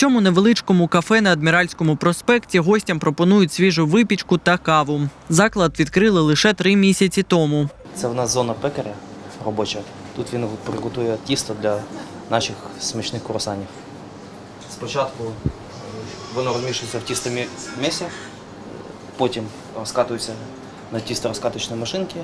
цьому невеличкому кафе на Адміральському проспекті гостям пропонують свіжу випічку та каву. Заклад відкрили лише три місяці тому. Це в нас зона пекаря робоча. Тут він приготує тісто для наших смачних круасанів. Спочатку е, воно розмішується в тістомі месі, потім розкатується на тісто розкаточної машинки.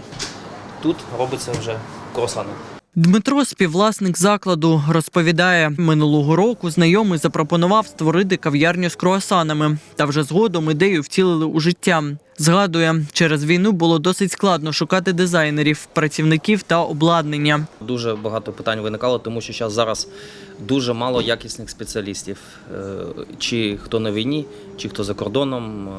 Тут робиться вже круасани. Дмитро, співвласник закладу, розповідає, минулого року знайомий запропонував створити кав'ярню з круасанами, та вже згодом ідею втілили у життя. Згадує, через війну було досить складно шукати дизайнерів, працівників та обладнання. Дуже багато питань виникало, тому що зараз зараз дуже мало якісних спеціалістів. Е, Чи хто на війні, чи хто за кордоном. е,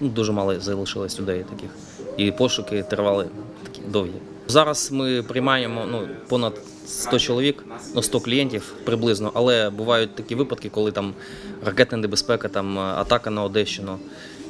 ну, Дуже мало залишилось людей таких. І пошуки тривали такі довгі. Зараз ми приймаємо ну, понад 100 чоловік, ну 100 клієнтів приблизно, але бувають такі випадки, коли там ракетна небезпека, там е, атака на Одещину,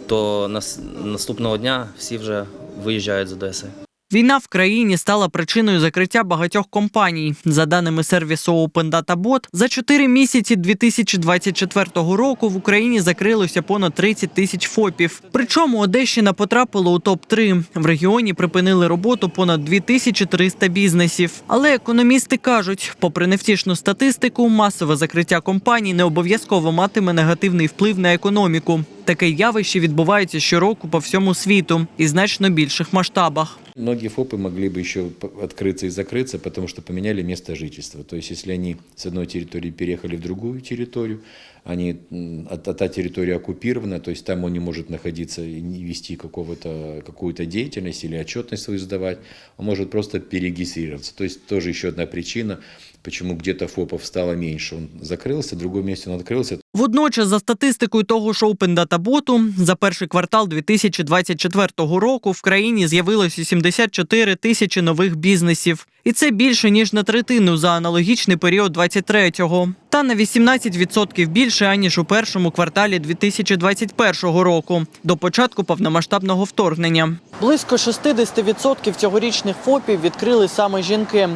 то нас, наступного дня всі вже виїжджають з Одеси. Війна в країні стала причиною закриття багатьох компаній. За даними сервісу Open Data Bot, за 4 місяці 2024 року в Україні закрилося понад 30 тисяч ФОПів. Причому Одещина потрапила у топ 3 В регіоні припинили роботу понад 2300 бізнесів. Але економісти кажуть, попри невтішну статистику, масове закриття компаній не обов'язково матиме негативний вплив на економіку. Таке явище відбувається щороку по всьому світу і значно більших масштабах. Многие ФОПы могли бы еще п- открыться и закрыться, потому что поменяли место жительства. То есть, если они с одной территории переехали в другую территорию, они, м, а та та территория оккупирована, то есть там он не может находиться и не вести какого-то, какую-то деятельность или отчетность свою сдавать, он может просто перерегистрироваться. То есть тоже еще одна причина, почему где-то ФОПов стало меньше. Он закрылся, в другом месте он открылся, Водночас, за статистикою того ж Open Data Bot, за перший квартал 2024 року в країні з'явилося 74 тисячі нових бізнесів. І це більше ніж на третину за аналогічний період 23-го. Та на 18% більше аніж у першому кварталі 2021 року до початку повномасштабного вторгнення. Близько 60% цьогорічних ФОПів відкрили саме жінки.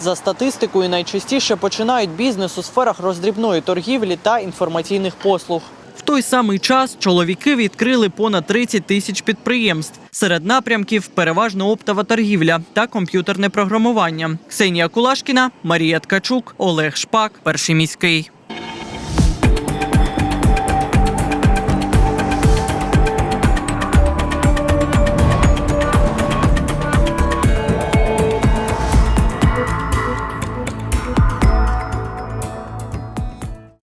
За статистикою, найчастіше починають бізнес у сферах роздрібної торгівлі та інформаційних послуг. В той самий час чоловіки відкрили понад 30 тисяч підприємств. Серед напрямків переважно оптова торгівля та комп'ютерне програмування. Ксенія Кулашкіна, Марія Ткачук, Олег Шпак, перший міський.